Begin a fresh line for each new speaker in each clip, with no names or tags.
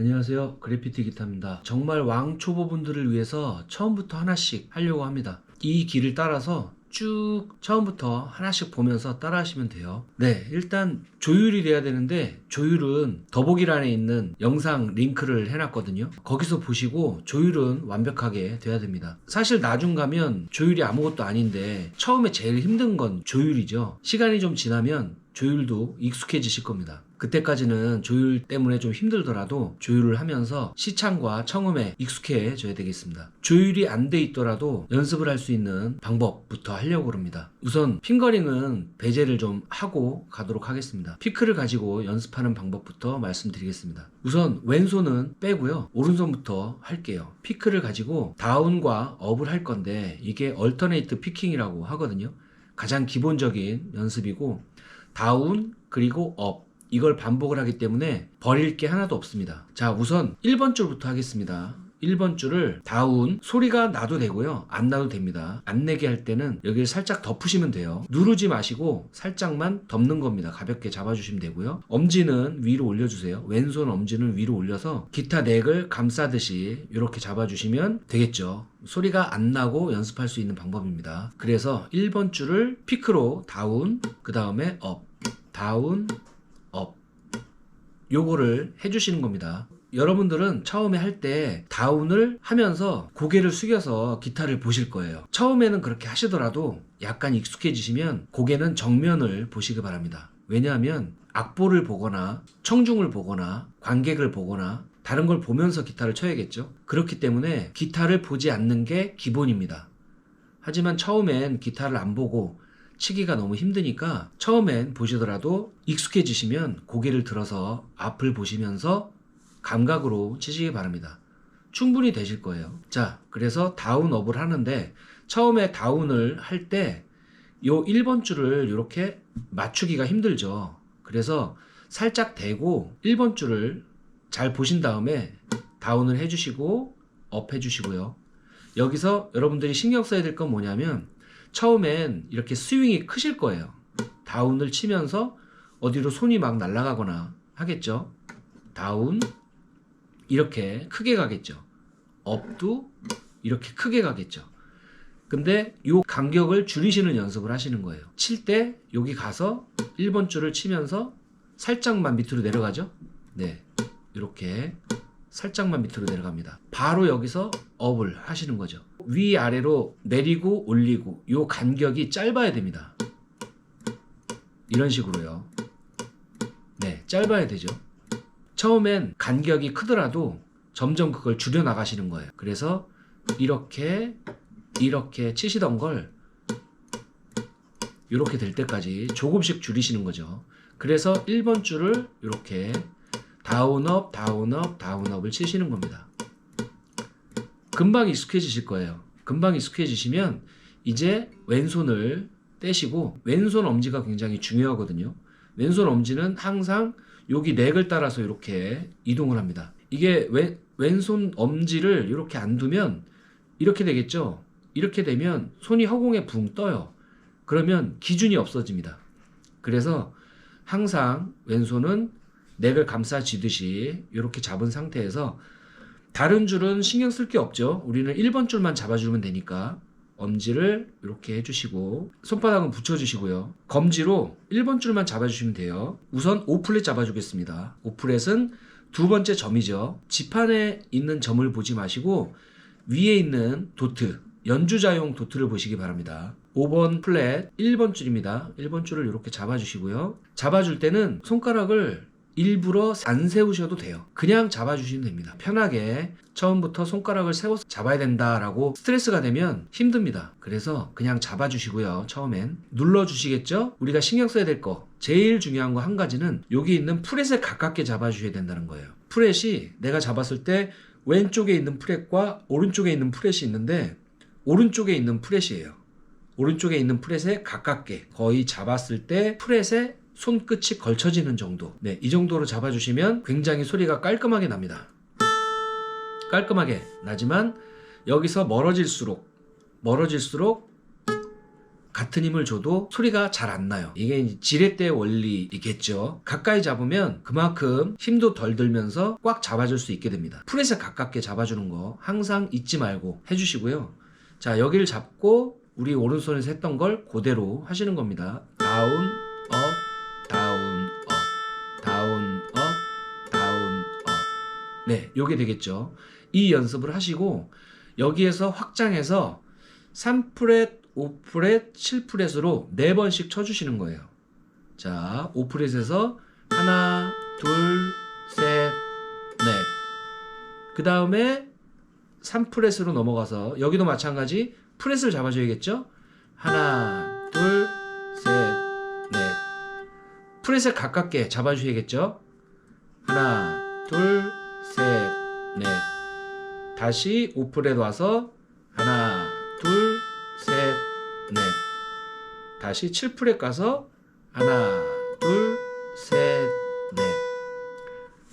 안녕하세요. 그래피티 기타입니다. 정말 왕초보분들을 위해서 처음부터 하나씩 하려고 합니다. 이 길을 따라서 쭉 처음부터 하나씩 보면서 따라 하시면 돼요. 네, 일단 조율이 돼야 되는데 조율은 더보기란에 있는 영상 링크를 해놨거든요. 거기서 보시고 조율은 완벽하게 돼야 됩니다. 사실 나중 가면 조율이 아무것도 아닌데 처음에 제일 힘든 건 조율이죠. 시간이 좀 지나면 조율도 익숙해지실 겁니다. 그때까지는 조율 때문에 좀 힘들더라도 조율을 하면서 시창과 청음에 익숙해져야 되겠습니다. 조율이 안 돼 있더라도 연습을 할 수 있는 방법부터 하려고 합니다. 우선 핑거링은 배제를 좀 하고 가도록 하겠습니다. 피크를 가지고 연습하는 방법부터 말씀드리겠습니다. 우선 왼손은 빼고요. 오른손부터 할게요. 피크를 가지고 다운과 업을 할 건데 이게 얼터네이트 피킹이라고 하거든요. 가장 기본적인 연습이고 다운 그리고 업 이걸 반복을 하기 때문에 버릴 게 하나도 없습니다. 자, 우선 1번 줄부터 하겠습니다. 1번 줄을 다운 소리가 나도 되고요. 안 나도 됩니다. 안 내게 할 때는 여기를 살짝 덮으시면 돼요. 누르지 마시고 살짝만 덮는 겁니다. 가볍게 잡아주시면 되고요. 엄지는 위로 올려주세요. 왼손 엄지는 위로 올려서 기타 넥을 감싸듯이 이렇게 잡아주시면 되겠죠. 소리가 안 나고 연습할 수 있는 방법입니다. 그래서 1번 줄을 피크로 다운, 그 다음에 업, 다운, 업. 요거를 해주시는 겁니다. 여러분들은 처음에 할 때 다운을 하면서 고개를 숙여서 기타를 보실 거예요. 처음에는 그렇게 하시더라도 약간 익숙해지시면 고개는 정면을 보시기 바랍니다. 왜냐하면 악보를 보거나 청중을 보거나 관객을 보거나 다른 걸 보면서 기타를 쳐야겠죠. 그렇기 때문에 기타를 보지 않는 게 기본입니다. 하지만 처음엔 기타를 안 보고 치기가 너무 힘드니까 처음엔 보시더라도 익숙해지시면 고개를 들어서 앞을 보시면서 감각으로 치시기 바랍니다. 충분히 되실 거예요. 자, 그래서 다운업을 하는데 처음에 다운을 할 때 요 1번 줄을 이렇게 맞추기가 힘들죠. 그래서 살짝 대고 1번 줄을 잘 보신 다음에 다운을 해주시고 업 해주시고요. 여기서 여러분들이 신경 써야 될 건 뭐냐면 처음엔 이렇게 스윙이 크실 거예요. 다운을 치면서 어디로 손이 막 날아가거나 하겠죠. 다운 이렇게 크게 가겠죠. 업도 이렇게 크게 가겠죠. 근데 요 간격을 줄이시는 연습을 하시는 거예요. 칠 때 여기 가서 1번 줄을 치면서 살짝만 밑으로 내려가죠. 네. 이렇게 살짝만 밑으로 내려갑니다. 바로 여기서 업을 하시는 거죠. 위아래로 내리고 올리고 요 간격이 짧아야 됩니다. 이런 식으로요. 네, 짧아야 되죠. 처음엔 간격이 크더라도 점점 그걸 줄여 나가시는 거예요. 그래서 이렇게 이렇게 치시던 걸 이렇게 될 때까지 조금씩 줄이시는 거죠. 그래서 1번 줄을 이렇게 다운업, 다운업, 다운업을 치시는 겁니다. 금방 익숙해지실 거예요. 금방 익숙해지시면 이제 왼손을 떼시고 왼손 엄지가 굉장히 중요하거든요. 왼손 엄지는 항상 여기 넥을 따라서 이렇게 이동을 합니다. 이게 왼, 왼손 엄지를 이렇게 안 두면 이렇게 되겠죠? 이렇게 되면 손이 허공에 붕 떠요. 그러면 기준이 없어집니다. 그래서 항상 왼손은 넥을 감싸쥐듯이 이렇게 잡은 상태에서 다른 줄은 신경 쓸 게 없죠. 우리는 1번 줄만 잡아주면 되니까 엄지를 이렇게 해주시고 손바닥은 붙여주시고요. 검지로 1번 줄만 잡아주시면 돼요. 우선 5플랫 잡아주겠습니다. 5플랫은 두 번째 점이죠. 지판에 있는 점을 보지 마시고 위에 있는 도트, 연주자용 도트를 보시기 바랍니다. 5번 플랫 1번 줄입니다. 1번 줄을 이렇게 잡아주시고요. 잡아줄 때는 손가락을 일부러 안 세우셔도 돼요. 그냥 잡아주시면 됩니다. 편하게 처음부터 손가락을 세워서 잡아야 된다라고 스트레스가 되면 힘듭니다. 그래서 그냥 잡아주시고요. 처음엔 눌러주시겠죠? 우리가 신경 써야 될 거. 제일 중요한 거 한 가지는 여기 있는 프렛에 가깝게 잡아주셔야 된다는 거예요. 프렛이 내가 잡았을 때 왼쪽에 있는 프렛과 오른쪽에 있는 프렛이 있는데 오른쪽에 있는 프렛이에요. 오른쪽에 있는 프렛에 가깝게 거의 잡았을 때 프렛에 손끝이 걸쳐지는 정도. 네, 이 정도로 잡아주시면 굉장히 소리가 깔끔하게 납니다. 깔끔하게 나지만 여기서 멀어질수록 멀어질수록 같은 힘을 줘도 소리가 잘 안 나요. 이게 지렛대 원리이겠죠. 가까이 잡으면 그만큼 힘도 덜 들면서 꽉 잡아줄 수 있게 됩니다. 프렛에 가깝게 잡아주는 거 항상 잊지 말고 해주시고요. 자, 여기를 잡고 우리 오른손에서 했던 걸 그대로 하시는 겁니다. 다운, 네, 요게 되겠죠. 이 연습을 하시고 여기에서 확장해서 3프렛, 5프렛, 7프렛으로 4번씩 쳐주시는 거예요. 자, 5프렛에서 하나, 둘, 셋, 넷. 그 다음에 3프렛으로 넘어가서 여기도 마찬가지 프렛을 잡아줘야겠죠? 하나, 둘, 셋, 넷. 프렛을 가깝게 잡아주셔야겠죠? 하나, 둘. 다시 5프렛 와서 하나, 둘, 셋, 넷. 다시 7프렛 가서 하나, 둘, 셋, 넷.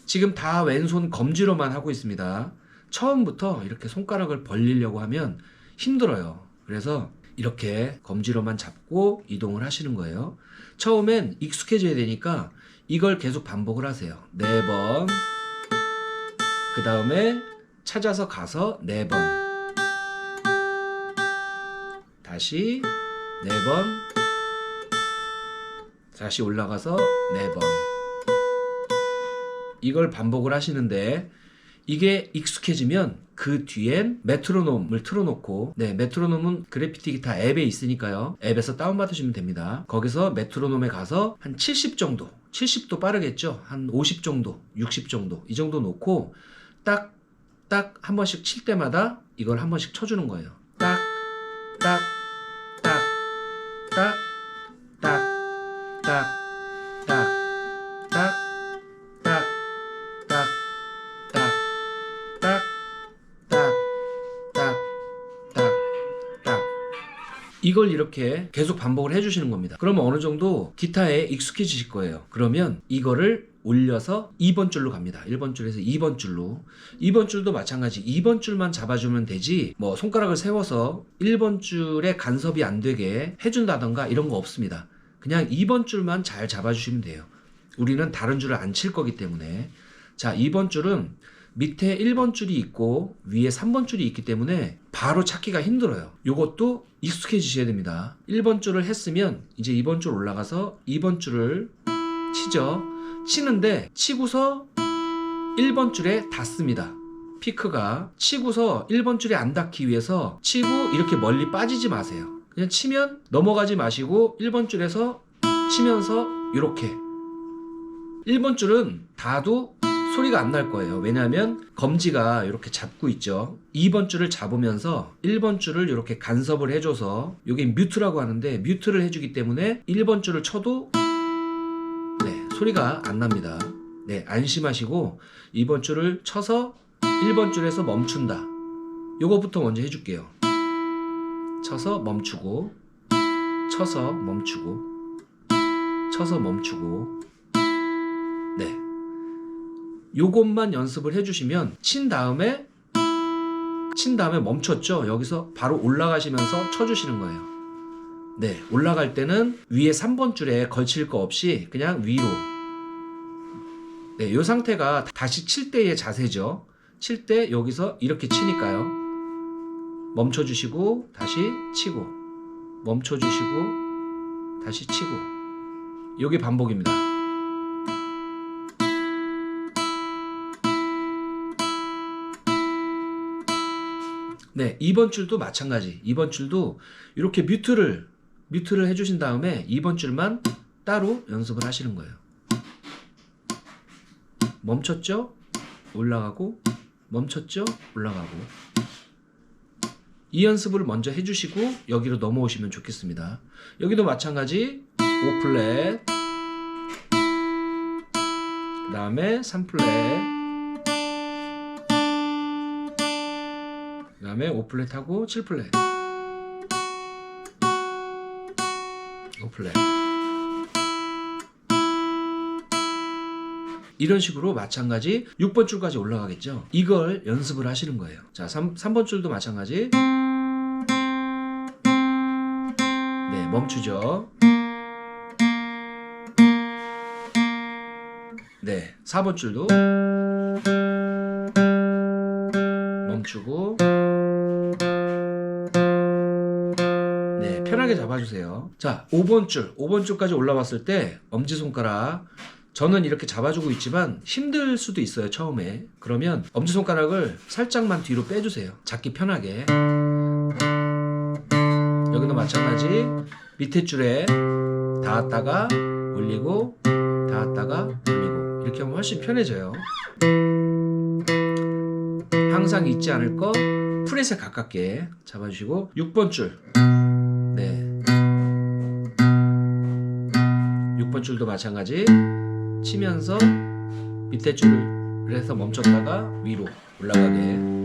지금 다 왼손 검지로만 하고 있습니다. 처음부터 이렇게 손가락을 벌리려고 하면 힘들어요. 그래서 이렇게 검지로만 잡고 이동을 하시는 거예요. 처음엔 익숙해져야 되니까 이걸 계속 반복을 하세요. 네 번. 그 다음에 찾아서 가서 네 번. 다시 네 번. 다시 올라가서 네 번. 이걸 반복을 하시는데 이게 익숙해지면 그 뒤엔 메트로놈을 틀어놓고 네 메트로놈은 그래피티 기타 앱에 있으니까요 앱에서 다운받으시면 됩니다 거기서 메트로놈에 가서 한 70 정도 70도 빠르겠죠 한 50 정도 60 정도 이 정도 놓고 딱 딱 한 번씩 칠 때마다 이걸 한 번씩 쳐주는 거예요. 딱 딱 딱 딱 딱딱딱 이걸 이렇게 계속 반복을 해주시는 겁니다. 그러면 어느 정도 기타에 익숙해지실 거예요. 그러면 이거를 올려서 2번 줄로 갑니다. 1번 줄에서 2번 줄로. 2번 줄도 마찬가지. 2번 줄만 잡아주면 되지, 뭐 손가락을 세워서 1번 줄에 간섭이 안 되게 해준다던가 이런 거 없습니다. 그냥 2번 줄만 잘 잡아주시면 돼요. 우리는 다른 줄을 안 칠 거기 때문에. 자, 2번 줄은 밑에 1번 줄이 있고 위에 3번 줄이 있기 때문에 바로 찾기가 힘들어요. 요것도 익숙해지셔야 됩니다. 1번 줄을 했으면 이제 2번 줄 올라가서 2번 줄을 치죠. 치는데 치고서 1번 줄에 닿습니다. 피크가 치고서 1번 줄에 안 닿기 위해서 치고 이렇게 멀리 빠지지 마세요. 그냥 치면 넘어가지 마시고 1번 줄에서 치면서 이렇게 1번 줄은 닿아도 소리가 안 날 거예요. 왜냐하면 검지가 이렇게 잡고 있죠. 2번 줄을 잡으면서 1번 줄을 이렇게 간섭을 해줘서 이게 뮤트라고 하는데 뮤트를 해주기 때문에 1번 줄을 쳐도 네, 소리가 안 납니다. 네, 안심하시고 2번 줄을 쳐서 1번 줄에서 멈춘다. 요거부터 먼저 해줄게요. 쳐서 멈추고, 쳐서 멈추고, 쳐서 멈추고, 네. 요것만 연습을 해주시면 친 다음에 친 다음에 멈췄죠. 여기서 바로 올라가시면서 쳐주시는 거예요. 네, 올라갈 때는 위에 3번 줄에 걸칠 거 없이 그냥 위로. 네, 요 상태가 다시 칠 때의 자세죠. 칠 때 여기서 이렇게 치니까요. 멈춰주시고 다시 치고 멈춰주시고 다시 치고 요게 반복입니다. 네, 2번 줄도 마찬가지. 2번 줄도 이렇게 뮤트를 뮤트를 해주신 다음에 2번 줄만 따로 연습을 하시는 거예요. 멈췄죠? 올라가고 멈췄죠? 올라가고 이 연습을 먼저 해주시고 여기로 넘어오시면 좋겠습니다. 여기도 마찬가지 5플랫 그 다음에 3플랫 그 다음에 5플랫하고 7플랫. 5플랫. 이런 식으로 마찬가지 6번 줄까지 올라가겠죠? 이걸 연습을 하시는 거예요. 자 3, 3번 줄도 마찬가지. 네 네, 멈추죠. 네, 4번 줄도 멈추고 편하게 잡아주세요. 자, 5번 줄, 5번 줄까지 올라왔을 때 엄지손가락 저는 이렇게 잡아주고 있지만 힘들 수도 있어요, 처음에. 그러면 엄지손가락을 살짝만 뒤로 빼주세요. 잡기 편하게. 여기도 마찬가지. 밑에 줄에 닿았다가 올리고, 닿았다가 올리고. 이렇게 하면 훨씬 편해져요. 항상 잊지 않을 거 프렛에 가깝게 잡아주시고 6번 줄. 6번 줄도 마찬가지. 치면서 밑에 줄을 해서 멈췄다가 위로 올라가게.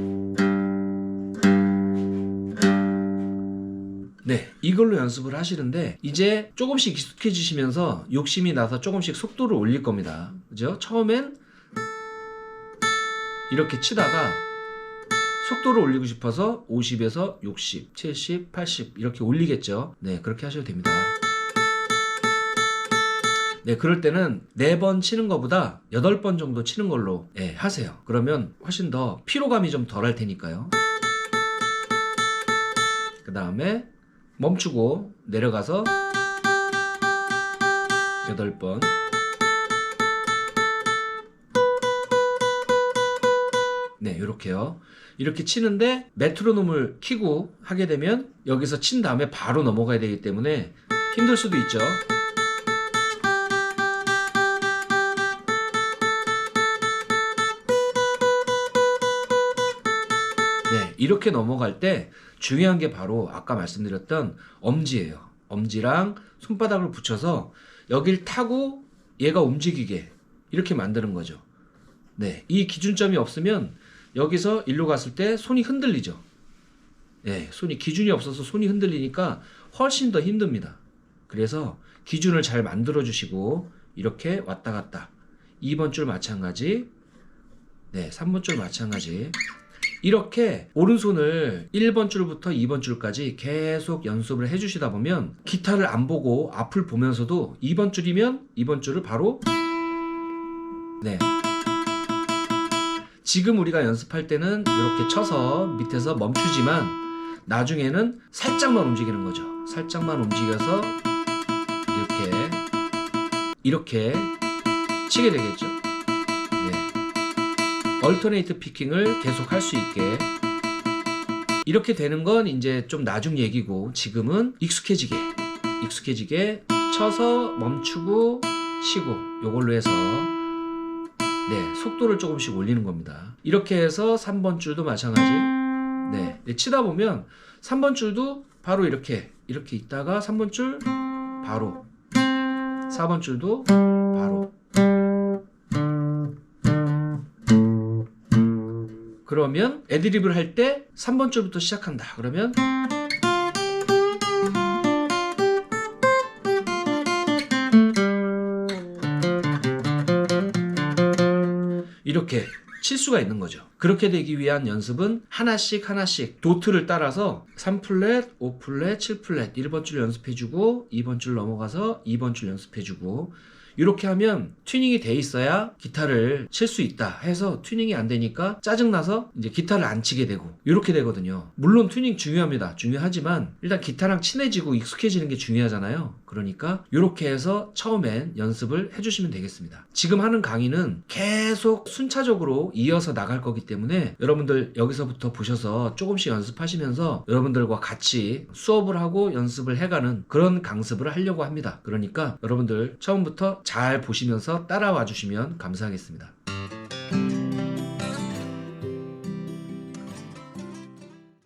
네, 이걸로 연습을 하시는데 이제 조금씩 익숙해지시면서 욕심이 나서 조금씩 속도를 올릴 겁니다. 그죠? 처음엔 이렇게 치다가 속도를 올리고 싶어서 50에서 60, 70, 80 이렇게 올리겠죠. 네, 그렇게 하셔도 됩니다. 네, 그럴 때는 4번 치는 것보다 8번 정도 치는 걸로 예, 하세요. 그러면 훨씬 더 피로감이 좀 덜 할 테니까요. 그 다음에 멈추고 내려가서 8번. 네, 이렇게요. 이렇게 치는데 메트로놈을 키고 하게 되면 여기서 친 다음에 바로 넘어가야 되기 때문에 힘들 수도 있죠. 이렇게 넘어갈 때 중요한 게 바로 아까 말씀드렸던 엄지예요. 엄지랑 손바닥을 붙여서 여길 타고 얘가 움직이게 이렇게 만드는 거죠. 네, 이 기준점이 없으면 여기서 일로 갔을 때 손이 흔들리죠. 네, 손이 기준이 없어서 손이 흔들리니까 훨씬 더 힘듭니다. 그래서 기준을 잘 만들어 주시고 이렇게 왔다 갔다. 2번 줄 마찬가지. 네, 3번 줄 마찬가지. 이렇게 오른손을 1번 줄부터 2번 줄까지 계속 연습을 해주시다 보면 기타를 안 보고 앞을 보면서도 2번 줄이면 2번 줄을 바로 네 지금 우리가 연습할 때는 이렇게 쳐서 밑에서 멈추지만 나중에는 살짝만 움직이는 거죠 살짝만 움직여서 이렇게 이렇게 치게 되겠죠 네. 얼터네이트 피킹을 계속 할 수 있게. 이렇게 되는 건 이제 좀 나중 얘기고 지금은 익숙해지게 익숙해지게 쳐서 멈추고 치고 요걸로 해서 네 속도를 조금씩 올리는 겁니다. 이렇게 해서 3번 줄도 마찬가지. 네 네, 치다 보면 3번 줄도 바로 이렇게 이렇게 있다가 3번 줄 바로 4번 줄도 바로 그러면 애드립을 할 때 3번 줄부터 시작한다. 그러면 이렇게 칠 수가 있는 거죠. 그렇게 되기 위한 연습은 하나씩 하나씩 도트를 따라서 3플랫, 5플랫, 7플랫 1번 줄 연습해주고 2번 줄 넘어가서 2번 줄 연습해주고 이렇게 하면 튜닝이 돼 있어야 기타를 칠 수 있다 해서 튜닝이 안 되니까 짜증나서 이제 기타를 안 치게 되고 이렇게 되거든요. 물론 튜닝 중요합니다. 중요하지만 일단 기타랑 친해지고 익숙해지는 게 중요하잖아요. 그러니까 이렇게 해서 처음엔 연습을 해주시면 되겠습니다. 지금 하는 강의는 계속 순차적으로 이어서 나갈 거기 때문에 여러분들 여기서부터 보셔서 조금씩 연습하시면서 여러분들과 같이 수업을 하고 연습을 해가는 그런 강습을 하려고 합니다. 그러니까 여러분들 처음부터 잘 보시면서 따라와 주시면 감사하겠습니다.